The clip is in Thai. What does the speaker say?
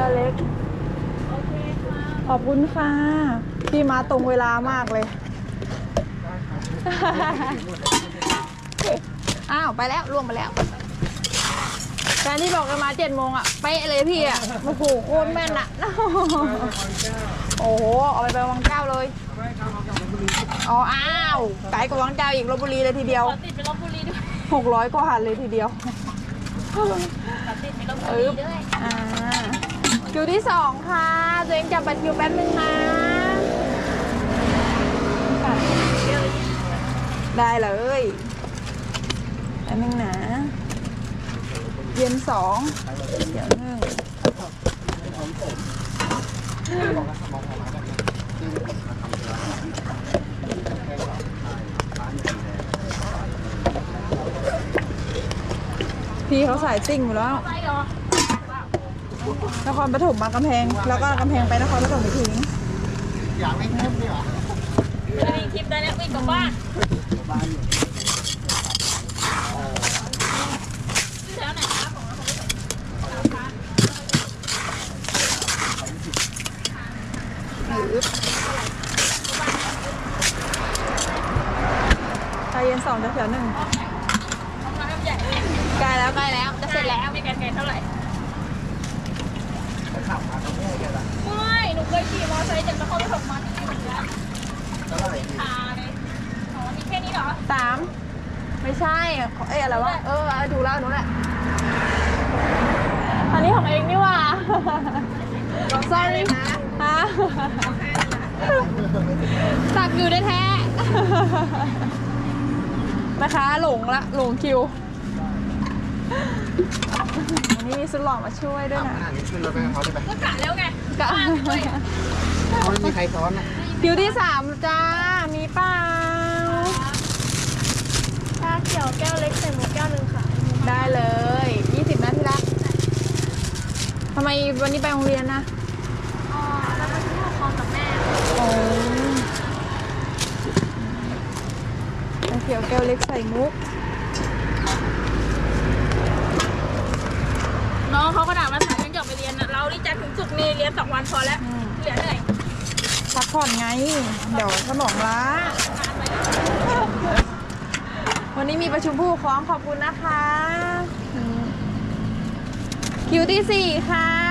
ก้วเล็กโอเคค่ะขอบคุณค่ะ พี่มาตรงเวลามากเลย อ้าว ไปแล้วล่วงไปแล้วการที่บอกกันมาเจ็ดโมงอะเป๊ะเลยพี่อะโอ้โหโคตรแม่นอะ โอ้โหเอาไปไปวังเจ้าเลยอ๋ออ้าวไกลกว่าวังเจ้าอีกลบบุรีเลยทีเดียวขอติดไปลบบุรีด้วยหกร้อยกว่าหันเลยทีเดียวขอติดไปลบบุรีด้วยอ่า คิวที่สองค่ะ ตัวเองจับบัตรคิวแป๊บนึงนะ ได้เลยแป๊บนึงนะ เย็นสองเดี๋ยวหนึ่งพี่เขาสายซิ่งอยู่แล้ว นครปฐมมากำแพง แล้วก็กำแพงไปนครปฐมอีกทีนึงไม่ได้มีทริปได้แล้ววิ่งกลับบ้านชื่อแถวไหนคะของเราของเราใจเย็นสองจะเสียวหนึ่งของเราใหญ่เลย ใกล้แล้วใกล้แล้ว จะเสร็จแล้ว ไม่ไกลๆเท่าไหร่ ไม่ หนูเคยขี่มอเตอร์ไซค์จากนครปฐมมาที่นี่เหมือนกันพาเลยอ๋อมีแค่นี้เหรอ สามไม่ใช่เอ้ยอะไรวะเออดูแล้วนู้นแหละอันนี้ของเองนี่หว่า sorry ฮะตักอยู่ได้แท้ๆนะคะหลงละหลงคิวอันนี้ มีสุดหล่อมาช่วยด้วยนะขนาดนี้ขึ้นรถไปกับเขาได้ไหมก็กะแล้วไงกะว่างด้วยไม่มีใครซ้อนนะคิวที่สามจ้า มีเปล่าชาเขียวแก้วเล็กใส่หมูแก้วหนึ่งค่ะ ได้เลย20นาทีละทำไมวันนี้ไปโรงเรียนนะอ๋อแล้วก็ซื้อของคอมกับแม่โอ้ชาเขียวแก้วเล็กใส่มุก น้องเขาก็ด่ามาสายยังจะไปเรียนนะเรานี่จันทร์ถึงศุกร์นี่เรียนสองวันพอแล้วอืมเหลือเหนื่อยพักผ่อนไง เดี๋ยวสมองล้าทานไปวันนี้มีประชุมผู้ปกครองขอบคุณนะคะอืมคิวที่สี่ค่ะ